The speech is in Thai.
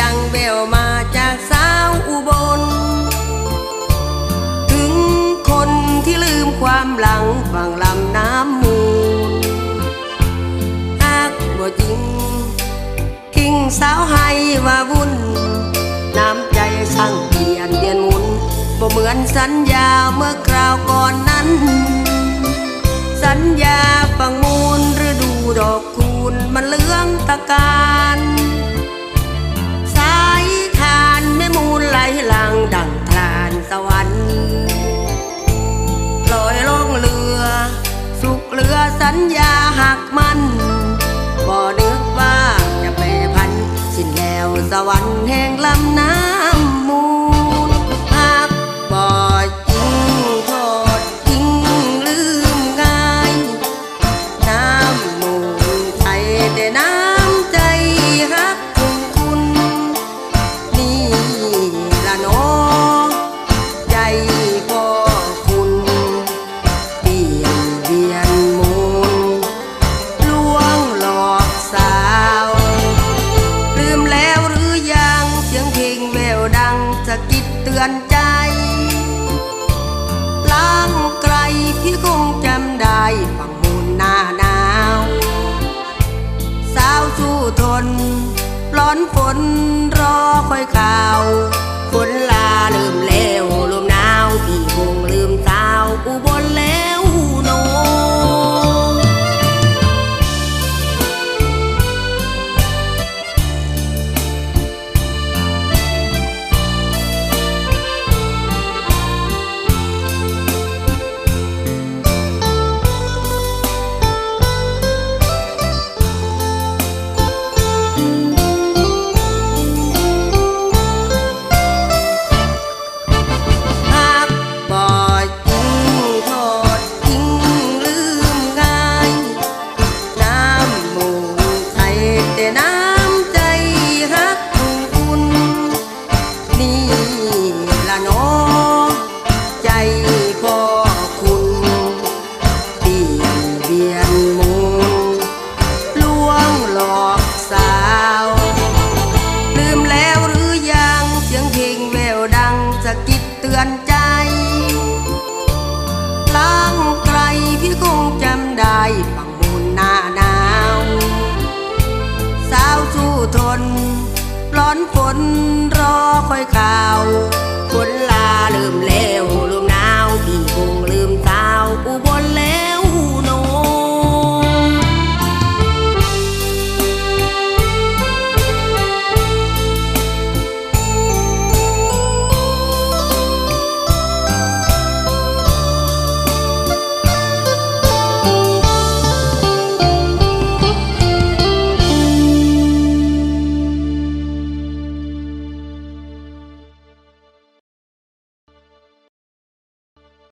ดังเบลมาจากสาวอุบล ถึงคนที่ลืมความหลังฝั่งลำน้ำมูลอากบ่จริง ทิ้งสาวให้ว่าวุ่น น้ำใจสร้างเปลี่ยนเดียนมุนบ่เหมือนสัญญาเมื่อคราวก่อนนั้น สัญญาฝังมูลฤดูดอกคูณมันเลื้องตะการ ลังดังทานสวรรค์ลอยลงเรือ สุกเรือสัญญาหักมันบ่นึกว่าจะแปรพันสิ้นแล้วสวรรค์แห่งลำน้ำ ตือนใจล้างไกลพี่คงจำได้ฝั่งมูลหน้าหนาว สาวสู้ทน ร้อนฝนรอคอยข่าว คนลาลืมแล้ว อนฝนรอคอยข่าวฝน